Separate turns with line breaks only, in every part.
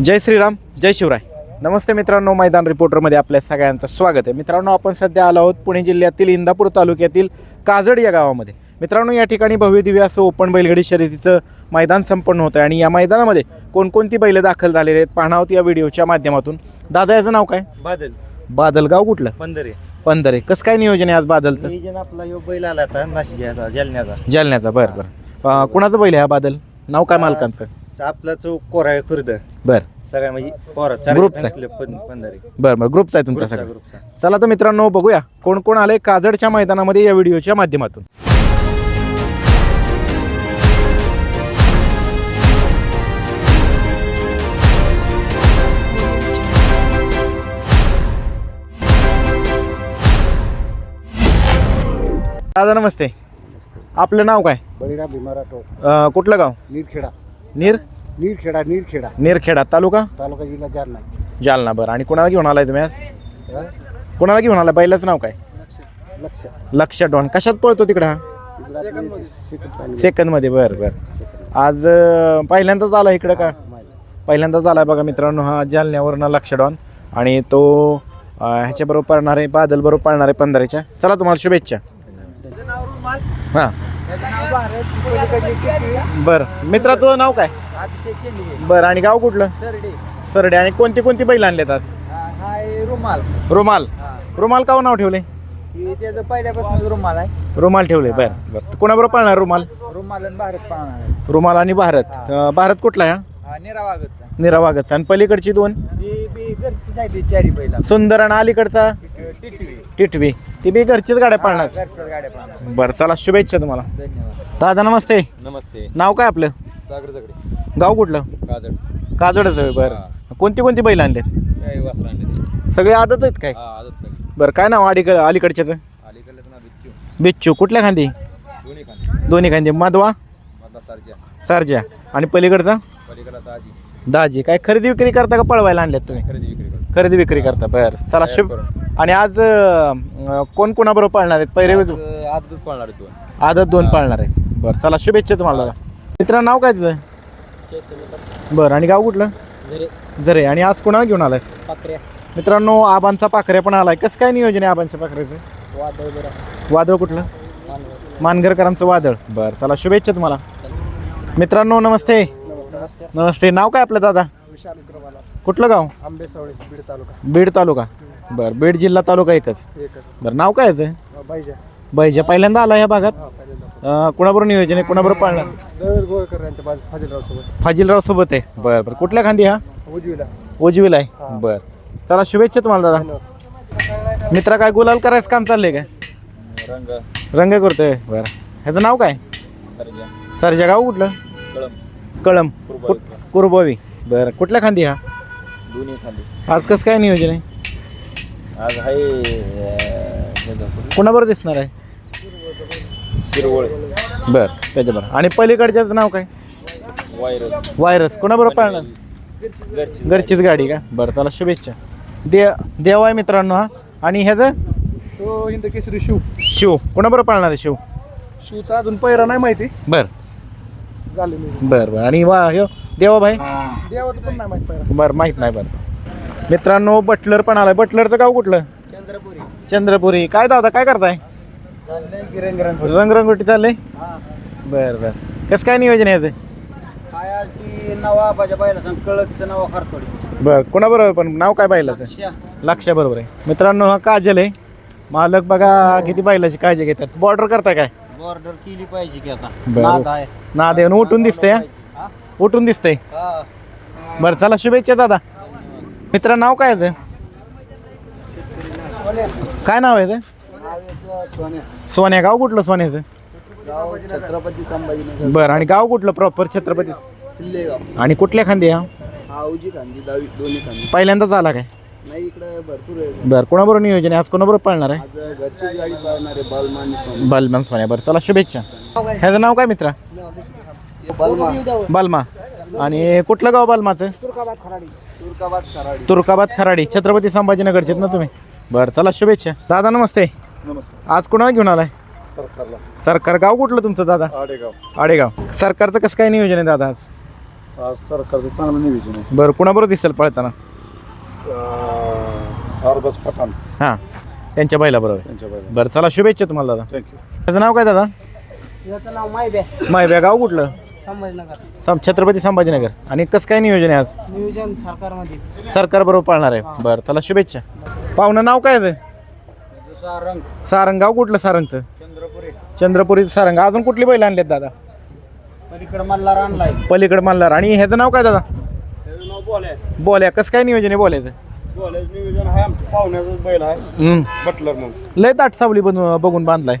जय श्रीराम जय शिवराय. नमस्ते मित्रांनो मैदान रिपोर्टरमध्ये आपल्या सगळ्यांचं स्वागत आहे. मित्रांनो आपण सध्या आलो आहोत पुणे जिल्ह्यातील इंदापूर तालुक्यातील काजड या गावामध्ये. मित्रांनो या ठिकाणी भव्य दिव्य असं ओपन बैलगाडी शर्यतीचं मैदान संपन्न होतं आणि या मैदानामध्ये कोणकोणती बैलं दाखल झालेले आहेत पाहणार आहोत या व्हिडिओच्या माध्यमातून. दादा याचं नाव काय?
बादल.
बादलगाव कुठलं?
पंधरे.
पंधरे. कसं काय नियोजन आहे आज बादलचं?
नियोजन आपला यो बैल आला आता नाशिक जालन्याचा.
जालन्याचा बरं बरं. अं, कुणाचं बैल आहे हा बादल? नाव काय मालकांचं?
आपला चौक कोराळे खुर्द.
बरं.
सगळ्या म्हणजे पोरा
ग्रुपचा.
पंधरे.
बरं बरं. ग्रुपचा आहे तुमचा सगळा.
ग्रुपचा
चला तर मित्रांनो बघूया. कोण कोण आले काजडच्या मैदानामध्ये या व्हिडिओच्या माध्यमातून. दादा नमस्ते. आपलं नाव काय?
बळीराम भीमाराठो
अं, कुठलं गाव?
नीरखेडा.
नीर?
नीरखेडा नीरखेडा.
नेरखेडा तालुका?
तालुका जिल्हा जालना.
जालना बरं. आणि कोणाला घेऊन आलाय तुम्ही आज? कोणाला घेऊन आलाय? बैलाचं नाव काय?
लक्ष.
लक्ष डॉन. कशात पळतो तिकडं? हा
इकडं आपली सेकंद
सेकंदमध्ये बरं बरं. आज अं, पहिल्यांदाच आला इकडं का? पहिल्यांदाच आलाय बघा मित्रांनो हा जालन्यावरनं लक्ष डॉन. आणि तो अं, ह्याच्याबरोबर पळणार आहे बादल बरोबर पळणार आहे पंधराच्या. चला तुम्हाला शुभेच्छा. हां. बरं. मित्रा तुझं नाव काय? बरं आणि गाव कुठलं? सरडे. आणि कोणती कोणती बैल आणलेत आज?
रुमाल.
रुमाल. रुमाल काव नाव ठेवले
त्याचं पहिल्यापासून रुमाल आहे.
रुमाल ठेवले बरं बरं. कोणाबरोबर पळणार रुमाल?
रुमाल आणि भारत पाहणार
रुमाल आणि भारत. अं, भारत कुठला आहे हा?
हा निरावागतचा
निरावागच आणि पलीकडची दोन?
ती बी घरची जायची चारी पहिला
सुंदर आणि अलीकडचा?
टिटवी.
टिटवी. ती बी घरचीच गाड्या पाळणार?
घरच्याच गाड्या पाहणार
बरं चला शुभेच्छा तुम्हाला.
धन्यवाद.
दादा नमस्ते.
नमस्ते.
नाव काय आपलं?
सागर जगडे
गाव कुठलं?
काजड
काजडच आहे बरं. कोणती कोणती बैल आणलेत?
काय वासरा आणले
सगळे आदत आहेत काय?
हा आजच सगळी.
बरं काय नाव अलीकड अलीकडच्याचं?
बिच्चू.
बिच्चू. कुठल्या खांदी?
दोन्ही खाली
दोन्ही खांदी. माधवा?
मधला सारख्या
सारजा. आणि पलीकडचा?
पलीकडे दाजी.
दाजी. काय खरेदी विक्री करता का पळवायला आणल्यात तुम्ही?
खरेदी विक्री करतो.
खरेदी विक्री करता. बरं. चला शुभ आणि आज अं, कोण कोणाबरोबर पाळणार आहेत? पहिरे वेग
आजच पळणार आहे दोन.
आदत दोन पाळणार आहेत. बरं चला शुभेच्छा तुम्हाला. मित्रांनो नाव काय तुझं? बरं आणि गाव कुठलं?
जरे
जरे आणि आज कोणाला घेऊन आलायस?
पाकऱ्या
मित्रांनो आबांचा पाखऱ्या पण आलाय. कसं काय नियोजन आहे आबांच्या पाखऱ्याचं?
वादळ बरं.
वादळ कुठलं? मानगरकरांचं वादळ. बरं चला शुभेच्छा तुम्हाला. मित्रांनो नमस्ते. नमस्ते. नाव काय आपलं दादा?
विशाल
कुठलं गाव?
आंबे सावळे बीड तालुका.
बीड तालुका. बरं बीड जिल्हा तालुका एकच.
एकच.
बरं नाव काय याचं?
बाईजा
बैजा. पहिल्यांदा आला या भागात? अं, कुणाबरोबर नियोजन आहे? कुणाबरोबर पाळणार?
दळवीर गोळकर यांच्या बाजू फाजीलराव सोबत
फाजिलराव सोबत आहे. बरं बरं. कुठल्या खांदी हा?
उजवीला.
उजवीला आहे. बरं. चला शुभेच्छा तुम्हाला दादा. मित्रा काय गुलाल करायचं काम चाललंय काय?
रंग.
रंग करतोय. बरं. ह्याचं नाव काय?
सरजा.
सरच्या गाव कुठलं?
कळम
कळम
कुरबावी.
कुरबावी. बरं. कुठल्या खांदी हा?
दोन्ही खाली
आज कसं काय नियोजन आहे?
आज आहे
कुणाबरोबर दिसणार आहे?
शिरवळ
बरं त्याच्याबरोबर. आणि पलीकडच्याचं नाव काय?
वायरस.
व्हायरस कुणाबरोबर पाळणार?
घरची
घरचीच गाडी का? बरं चला शुभेच्छा. दे देव आहे मित्रांनो हा. आणि ह्याचं?
तो हिंद केसरी शिव.
शिव. कुणाबरोबर पाळणार आहे शिव?
शिवचा अजून पहिरा नाही माहिती.
बरं.
झाले नाही
बरं बरं. आणि वा ह्यो देवाभाई
देवाचं पण नाही माहिती पहिरा
बरं माहीत नाही बरं. मित्रांनो बटलर पण आलाय. बटलरचं गाव कुठलं?
चंद्रपुरी.
चंद्रपुरी. काय दादा काय करताय? रंगरंगोटी. चाललंय? बरं बरं. कसं काय नियोजन आहे याचं?
काय आज ती नवा बाजा पाहिला सांग कळकचं नाव खारतोडी.
बरं कोणाबरोबर पण नाव काय बैलाचं लक्षा बरोबर आहे. मित्रांनो हा काजल आहे. मालक बघा किती बैलाची काळजी घेतात. बॉर्डर करताय काय?
बॉर्डर केली पाहिजे की आता.
बरं.
नाद आहे.
ना देऊन उठून दिसतंय हा?
हा?
उठून दिसतंय.
हा.
बरं चला शुभेच्छा दादा. मित्र नाव काय याचं? काय नाव आहे याचं? सोन्या गाव कुठलं सोन्याचं?
छत्रपती संभाजीनगर.
बरं आणि गाव कुठलं प्रॉपर छत्रपती?
सिल्लेगाव.
आणि कुठल्या खांदी हा?
हा उजी खांदी दहावी दोन्ही खांदी.
पहिल्यांदाच आला काय?
नाही इकडे भरपूर आहे.
बरं कोणाबरोबर नियोजन आहे? आज कोणाबरोबर पळणार आहे?
आज घरची गाडी पाहणार आहे बालमानी स्वामी
बलमान सोन्या. बरं चला शुभेच्छा. ह्याचं नाव काय मित्रा?
बालमा.
बालमा. आणि कुठलं गाव बालमाचं?
तुर्काबाद खराडी.
तुर्काबाद
खराडी. छत्रपती संभाजीनगरचेत ना तुम्ही? बरं चला शुभेच्छा. दादा नमस्ते.
नमस्कार.
आज कोणाला घेऊन आलाय?
सरकारला.
सरकार. गाव कुठलं तुमचं दादा?
आडेगाव.
आडेगाव. सरकारचं कसं काय नियोजन आहे दादा आज?
आज सरकारचं चांगलं नियोजन आहे.
बरं कुणाबरोबर दिसेल पळताना?
अरबाज पठाण.
हां त्यांच्या बैलाबरोबर.
त्यांच्या
बरं चला शुभेच्छा तुम्हाला दादा.
थँक्यू
त्याचं नाव काय दादा?
याचं नाव आहे
माहिती गाव कुठलं?
संभाजीनगर.
सं छत्रपती संभाजीनगर. आणि कसं काय नियोजन आहे आज?
नियोजन सरकारमध्ये
सरकार बरोबर पाळणार आहे. बरं चला शुभेच्छा. पाहुणं नाव काय आहे? सारंग. गाव कुठलं सारंगचं?
चंद्रपुरी.
चंद्रपुरीचं सारंग. अजून कुठली बैल आणलेत दादा?
पलीकडे मल्हार आणलाय.
पलीकडे मल्हार. आणि ह्याचं नाव काय दादा?
त्याचं नाव बोलाय.
बोल्या. कसं काय नियोजन आहे बोलायचं?
बोलायचं नियोजन आहे. आमच्या पाहुण्याचं बैल आहे.
हम्म.
बटलर म्हणून.
लय ताट सावली बनवून बघून बांधलाय.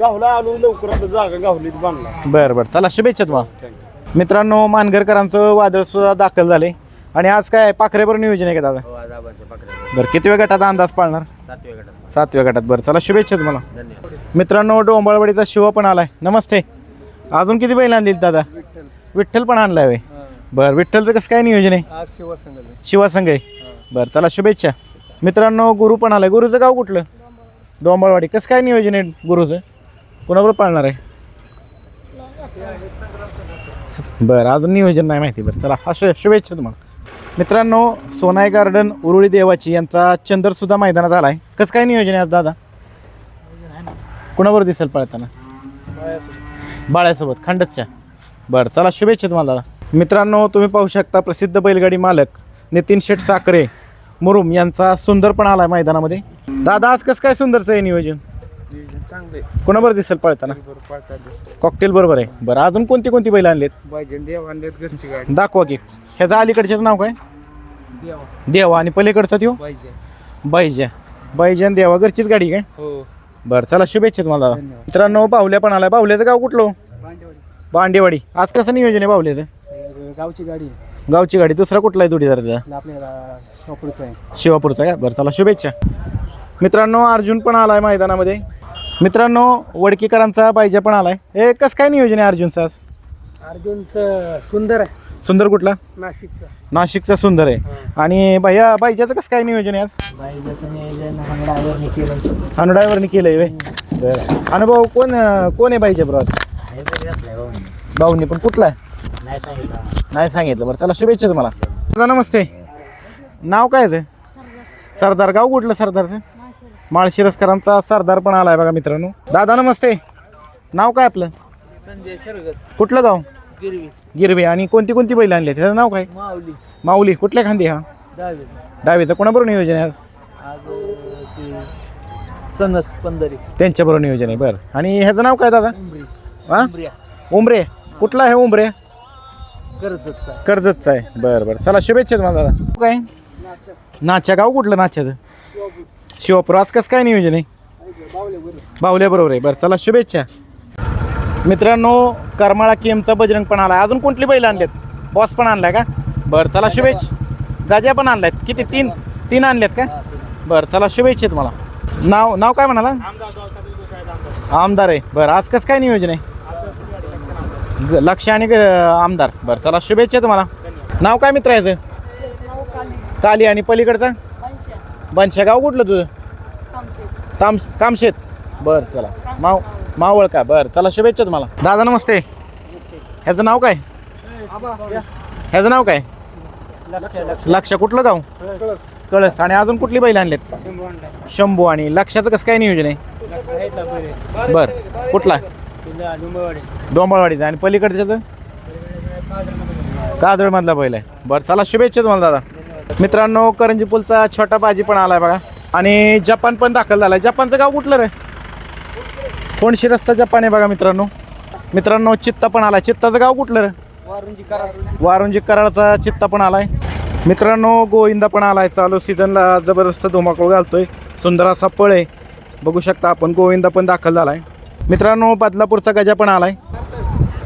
गावला आलो लवकर आपलं जागा गावली बांधला.
बरं बरं. चला शुभेच्छा तुम्हाला. मित्रांनो मानगरकरांचं वादळ सुद्धा दाखल झाले आणि आज काय पाखरेबर नियोजन आहे का दादा?
हो
बरं किती वेळ गटात अंदाज पाळणार?
सातव्या गटात.
सातव्या गटात. बरं चला शुभेच्छा तुम्हाला. मित्रांनो डोंबाळवाडीचा शिव पण आलाय. नमस्ते. अजून किती बैल आणली दादा? विठ्ठल पण आणलाय वे बरं विठ्ठलचं कसं काय नियोजन आहे?
आज शिवसंघ
शिवासंघ आहे. बरं चला शुभेच्छा. मित्रांनो गुरु पण आलाय. गुरुचं गाव कुठलं? डोंबाळवाडी. कसं काय नियोजन आहे गुरुचं? कुणाबरोबर पाळणार आहे? बरं अजून नियोजन नाही माहिती. बरं चला हा शु शुभेच्छा तुम्हाला. मित्रांनो सोनाई गार्डन उरुळी देवाची यांचा चंदर सुद्धा मैदानात आलाय. कसं काय नियोजन आहे आज दादा? कुणाबरोबर दिसेल पळताना? बाळ्यासोबत खंडतच्या बरं चला शुभेच्छा तुम्हाला दादा. मित्रांनो तुम्ही पाहू शकता प्रसिद्ध बैलगाडी मालक नितीन शेठ साखरे मुरुम यांचा सुंदर पण आलाय मैदानामध्ये. दादा आज कसं काय सुंदरचं आहे नियोजन?
चांगले
कोणाबरोबर दिसेल पळताना? कॉकटेल बरोबर आहे. बरं अजून कोणती कोणती बैल आणलीत?
देव आणलेत घरची गाडी.
दाखवा की. ह्याचं अलीकडच्याचं नाव काय?
देवा.
देवा. आणि पलीकडचा त्यो?
पाहिजे
बाईजा. बाईजा आणि देवा. घरचीच गाडी काय?
हो.
बरं चला शुभेच्छा तुम्हाला
धन्यवाद.
मित्रांनो बाहुल्या पण आलाय. बाहुल्याचं गाव कुठलं हो? बांडेवाडी आज कसं नियोजन आहे बाहुल्याचं?
गावची गाडी
गावची गाडी. दुसरा कुठला आहे जोडीदार त्याचा?
आपल्याला शॉपरचं आहे.
शिवापूरचा का? बरं चला शुभेच्छा. मित्रांनो अर्जुन पण आलाय मैदानामध्ये. मित्रांनो वडकीकरांचा पाहिजे पण आलाय. हे कसं काय नियोजन आहे अर्जुनचं आज?
अर्जुनचं सुंदर आहे.
सुंदर कुठला?
नाशिकचं.
नाशिकचा सुंदर आहे. आणि भैया बाईजाचं कसं काय नियोजन आहे आज? अनुड्रायव्हरनी केलंय. वे बरं. अनुभव कोण कोण आहे बाईच्या बरोबर भाऊनी. पण कुठला आहे?
नाही सांगितलं.
नाही सांगितलं. बरं चला शुभेच्छा तुम्हाला. दादा नमस्ते. नाव काय आहे ते? सरदार. गाव कुठलं सरदारचं? माळशिरसकरांचा सरदार पण आलाय बघा मित्रांनो. दादा नमस्ते. नाव काय आपलं?
संजय शरगत.
कुठलं गाव?
गिरवी.
गिरवे. आणि कोणती कोणती बैल आणली त्याचं नाव काय?
माऊली.
माऊली. कुठल्या खांदी हा?
दहावी
डावीचं. कोणाबरोबर नियोजन आहे आज?
आज ते सनस पंधरी.
त्यांच्याबरोबर नियोजन आहे. बरं. आणि ह्याचं नाव काय दादा?
उमरी.
हा? उमरे. कुठला आहे उमरे?
कर्जतचा.
कर्जतचं आहे. बरं बरं. चला शुभेच्छा तुम्हाला दादा. काय? नाच्या गाव कुठलं नाच्याचं शिवापूर. आज कसं काय नियोजन आहे? बावल्या बरोबर आहे. बरं चला शुभेच्छा. मित्रांनो करमाळा केमचा बजरंग पण आलाय. अजून कुठली बैल आणलेत? बॉस पण आणलाय का? बरं चला शुभेच्छा. गाज्या पण आणल्यात. किती? तीन? तीन आणल्यात का? बरं चला शुभेच्छा तुम्हाला नाव नाव काय म्हणाला? आमदार आहे. बरं आज कसं काय नियोजन आहे? लक्ष आणि ग- आमदार. बरं चला शुभेच्छा तुम्हाला. नाव काय मित्र याचं? काली. आणि पलीकडचा? बनशा गाव कुठलं तुझं? ताम कामशेत. बरं चला. माव मावळ का? बरं चला शुभेच्छा तुम्हाला. दादा नमस्ते. ह्याचं नाव काय? ह्याचं नाव काय? लक्ष कुठलं गाव? कळस. आणि अजून कुठली बैल आणलेत? शंभू आणि लक्षाचं कसं काय नियोजन आहे? बर कुठला? डोंबाळवाडीचा. आणि पलीकडच्याचं काजळमधला बैल आहे. बरं चला शुभेच्छा तुम्हाला दादा. मित्रांनो करंजी पुलचा छोटा बाजी पण आलाय बघा. आणि जपान पण दाखल झालाय. जपानचं गाव कुठलं रे? कोणशी रस्त्याच्या पाणी बघा मित्रांनो? मित्रांनो चित्ता पण आलाय. चित्ताचं गाव कुठलं रे?
वारुंजी करा
वारुंजी कराडचा चित्ता पण आलाय. मित्रांनो गोविंदा पण आलाय. चालू सीझनला जबरदस्त धुमाकूळ घालतोय. सुंदर असा पळ आहे. बघू शकता आपण गोविंदा पण दाखल झालाय. मित्रांनो बदलापूरचा गजा पण आलाय.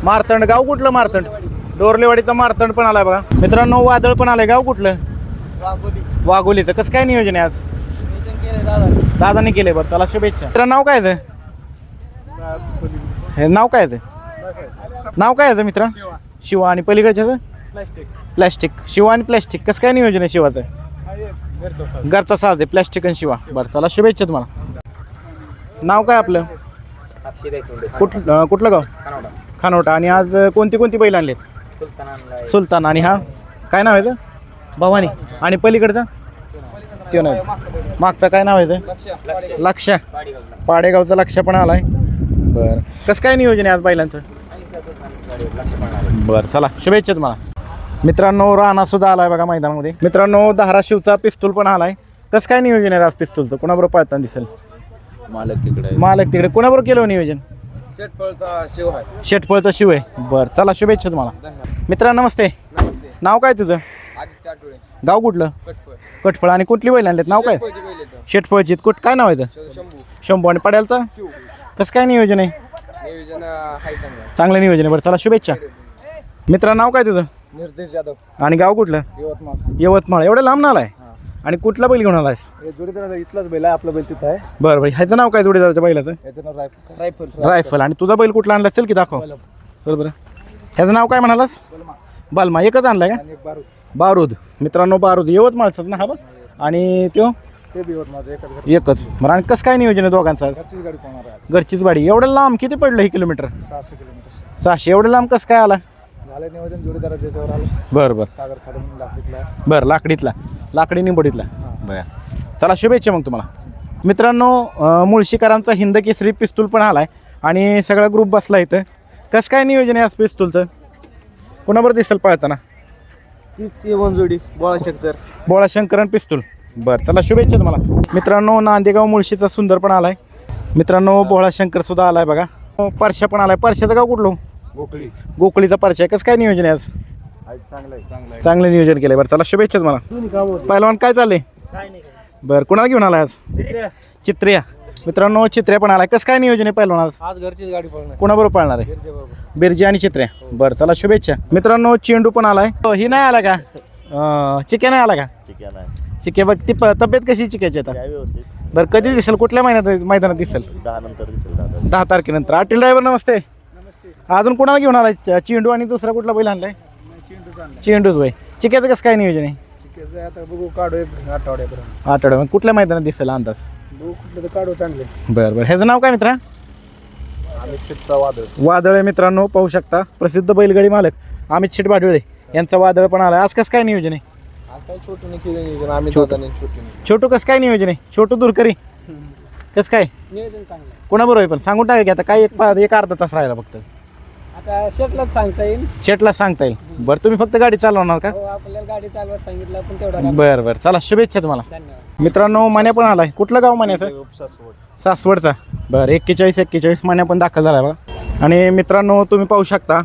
मारतंड गाव कुठलं मारतंड? डोरलेवाडीचा मारतंड पण आलाय बघा. मित्रांनो वादळ पण आलाय. गाव कुठलं?
वाघोली
वाघोलीचं. कसं काय नियोजन आहे आज?
दादा
दादाने केले बरं. त्याला शुभेच्छा. मित्र नाव काय हे नाव काय आहे नाव काय आहे मित्र? शिवा. आणि पलीकडच्याचं
प्लास्टिक
प्लॅस्टिक शिवा आणि प्लॅस्टिक कसं काय नियोजन आहे शिवाचं? घरचा साज. आहे प्लॅस्टिक आणि शिवा. बरं चला शुभेच्छा तुम्हाला. नाव काय आपलं?
अक्षय
कुठ अं, कुठलं गाव? खानोटा. आणि आज अं, कोणती कोणती बैल आणलेत?
सुलतान आणलाय
सुलतान. आणि हा? काय नाव आहे भवानी. आणि पलीकडचा? त्यो नाही. मागचा काय नाव आहे तर लक्ष पाडेगावचा लक्ष पण आलाय. बरं. कसं काय नियोजन आहे आज बैलांचं? बरं चला शुभेच्छा तुम्हाला. मित्रांनो राणा सुद्धा आलाय बघा मैदानामध्ये. मित्रांनो धाराशिवचा पिस्तूल पण आलाय. कसं काय नियोजन आहे आज पिस्तूलचं? कोणाबरोबर पळताना दिसेल?
मालक तिकडे
मालक तिकडे. कोणाबरोबर केलं हो नियोजन?
शेटफळचा शिव आहे.
शेटफळचा शिव आहे. बरं चला शुभेच्छा तुम्हाला. मित्रा नमस्ते. नाव काय तुझं? गाव कुठलं?
कटफळ
कटफळ आणि कुठली बैल आणलेत? नाव काय? शेटफळची कुठ काय नाव आहे?
शंभू.
शंभू. आणि पड्यालचा?
शिव.
कसं काय नियोजन आहे?
नियोजन चांगलं.
चांगलं नियोजन आहे. बरं चला शुभेच्छा. मित्रा नाव काय तुझं?
निर्देश यादव.
आणि गाव कुठलं?
यवतमाळ.
यवतमाळ. एवढं लांब आलाय आणि कुठला बैल घेऊन आलायस?
हे जोडीदार इथलाच बैल आहे आपला बैल तिथं आहे.
बरं बरं. ह्याचं नाव काय जोडीदाराच्या बैलाचं?
याचं नाव रायफल रायफल.
रायफल. आणि तुझा बैल कुठला आणला चल की दाखव. बरं बरं. ह्याचं नाव काय म्हणालास? बालमा. एकच आणलाय का?
आणि एक बारू
बारूद. मित्रांनो बारूद. यवतमाळचाच ना हा बघ. आणि त्यो?
ते बी यवतमाळचं एकच घर.
एकच. बरं आणि कसं काय नियोजन आहे दोघांचं आज?
घरचीच गाडी पळणार आहे आज?
घरचीच गाडी एवढं लांब किती पडलं हे किलोमीटर?
सहाशे किलोमीटर.
सहाशे. एवढं लांब कसं काय आला?
झालं नियोजन जोडीदाराच्या याच्यावर आलं.
बरं बरं.
सागर खाडे म्हणून लागलीतला
बरं लाकडीतला. लाकडी निंबडीतला. बरं. चला शुभेच्छा मग तुम्हाला. मित्रांनो अं, मुळशीकरांचा हिंद केसरी पिस्तूल पण आलाय आणि सगळा ग्रुप बसला इथं. कसं काय नियोजन आहे आज पिस्तूलचं? कोणाबरोबर दिसेल पळताना?
तीच जोडी बोळा
शंकरन पिस्तूल. बरं चला शुभेच्छा तुम्हाला. मित्रांनो नांदेगाव मुळशीचा सुंदर पण आलाय. मित्रांनो बोळा शंकर सुद्धा आलाय बघा. परशा पण आलाय. परशाचं गाव कुठलं
गोकळी.
गोकुळीचा परशा आहे कसं काय नियोजन आहे आज?
चांगलं आहे चांगलं
नियोजन केलंय. बरं चला शुभेच्छा तुम्हाला. पहिलवान काय चाललंय? बरं कुणाला घेऊन आलाय आज? चित्र्या. मित्रांनो चित्र्या पण आलाय. कसं काय नियोजन आहे पहिलवान आज?
घरचीच गाडी पळणार.
कोणाबरोबर पाळणार आहे? बिरजी आणि चित्र्या. बरं चला शुभेच्छा. मित्रांनो चेंडू पण आलाय. हो, ही नाही आला का? चिक्या नाही आला का? चिक्या बघ ती प- तब्येत कशी चिक्याची आता?
व्यवस्थित.
बरं कधी दिसेल? कुठल्या महिन्यात मैदानात दिसेल?
दहा नंतर दिसेल दादा
दहा तारखेनंतर. आटील ड्रायव्हर नमस्ते. अजून कोणाला घेऊन आलाय? च- चेंडू आणि दुसरा कुठला बैल आणलाय? चेंडूच बाई चिक्याचं कसं काय नियोजन आहे?
चिकेचं आता बघू काढू एक आठवड्यापर्यंत.
आठवड्यामध्ये कुठल्या मैदानात दिसेल अंदाज?
बघू कुठलं तर काढू चांगलेच.
बरं बरं. ह्याचं नाव काय मित्रा?
अमित शेटचा वादळ.
वादळ आहे मित्रांनो पाहू शकता. प्रसिद्ध बैलगाडी मालक अमित शेट भाडवळे यांचा वादळ पण आला आज कसं काय नियोजन आहे?
काय छोटूने केलं नियोजन आम्ही दादाने छोटूने
छोटू कसं काय नियोजन आहे? छोटू दूरकरी कसं काय?
नियोजन चांगलं
कोणाबरोबर आहे पण? सांगून टाका की आता काय एक पा- एक अर्धा तास राहिला फक्त.
आता शेटलाच सांगता येईल.
शेटला सांगता येईल. बरं तुम्ही फक्त गाडी चालवणार का?
हो आपल्याला गाडी चालवा सांगितलं पण तेवढा
बरं बरं. चला शुभेच्छा तुम्हाला.
धन्यवाद.
मित्रांनो मान्या पण आलाय. कुठलं गाव मान्याचं सासवडचा. बरं एक्केचाळीस एक्केचाळीस मान्या पण दाखल झाला बघा. आणि मित्रांनो तुम्ही पाहू शकता.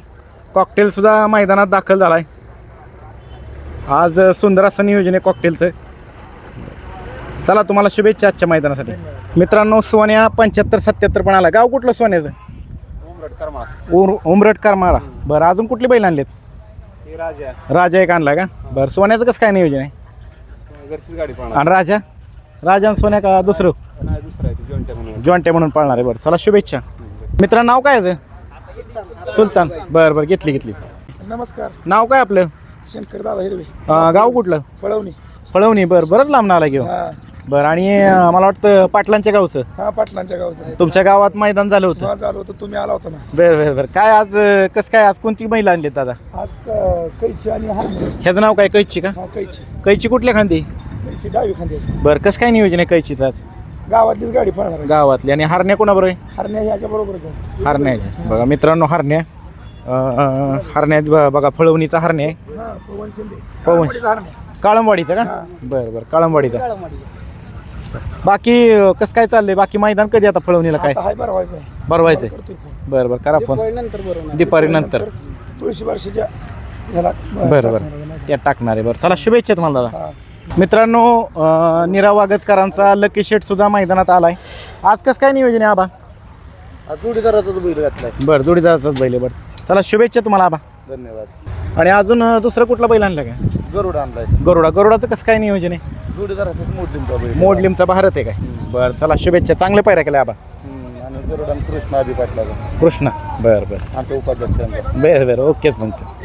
कॉकटेलसुद्धा मैदानात दाखल झाला आहे आज सुंदर असं नियोजन आहे कॉकटेलचं चला तुम्हाला शुभेच्छा आजच्या मैदानासाठी. मित्रांनो सोन्या पंच्याहत्तर सत्याहत्तर पण आला. गाव कुठलं सोन्याचं? उमरट करमाळा. बरं अजून कुठली बैल आणलेत?
राजा
राजा एक आणला का? बरं सोन्याचं कसं काय नियोजन आहे? आणि राजा? राजा आणि सोन्या का दुसरं? जॉन्टे म्हणून पाळणार आहे. बरं चला शुभेच्छा. मित्रा नाव काय? सुलतान. बरं बरं घेतली घेतली.
नमस्कार.
नाव काय आपलं?
शंकर दादा हिरवे.
अं, गाव कुठलं?
पळवणी
फळवणी बरं बरंच लांब आला घेऊ
हा.
बरं आणि अं, मला वाटतं पाटलांच्या गावचं.
हा पाटलांच्या गावचं
तुमच्या गावात मैदान झालं होतं.
चालू होतं. तुम्ही आला होता ना.
बरं बरं बरं. काय आज अं, कसं काय आज कोणती महिला आणली दादा?
आज क- कैची आणि
ह्याचं नाव काय कैची का?
हा कैची.
कैची कुठल्या खांदी?
कैची डावी खांदे
बरं कसं काय नियोजन आहे कैचीचं आज?
गावातलीच गाडी पळणार आहे.
गावातली. आणि हरण्या कोणाबरोबर आहे?
हरण्या ह्याच्या बरोबरच आहे.
हरण्या बघा मित्रांनो हरण्या. हरण्यात ब- बघा फळवणीचा हरण्या आहे.
हा पवन शिंदे
पवन
हरण्या
काळंबवाडीचा का? बरं बरं काळंबवाडीचा बाकी अं, कसं काय चाललंय? बाकी मैदान कधी आता फळवणीला काय?
आता हाय बरं व्हायचं आहे. करतोय फोन.
बरं बरं करा फोन.
नंतर बरोबर
दुपारी नंतर
तुळशी वर्षीच्या ह्याला
बरं बरं. त्यात टाकणार आहे. बरं चला शुभेच्छा तुम्हाला दादा.
हा.
मित्रांनो अं, नीरा वागचकरांचा लकी शेट सुद्धा मैदानात आलाय. आज कसं काय नियोजन आहे आबा?
जोडीदाराचाच बैल घातलाय.
बरं जोडीदाराचाच बैल आहे बरं. चला शुभेच्छा तुम्हाला आबा.
धन्यवाद.
आणि अजून अं, दुसरं कुठला बैल आणलं काय
गरुड आणलाय
गरुडा. गरुडाचं कसं काय नियोजन आहे?
जोडीदाराचाच मोठींचा बैल.
मोडलिमचा भारत आहे काय? बरं चला शुभेच्छा. चांगले पायऱ्या केल्या आबा.
हम्म, आणि गरुड आणि कृष्ण अभि पाटला
कृष्णा. बरं बरं.
आमच्या उपाध्यक्षांचा.
बरं बरं. ओकेच म्हणतो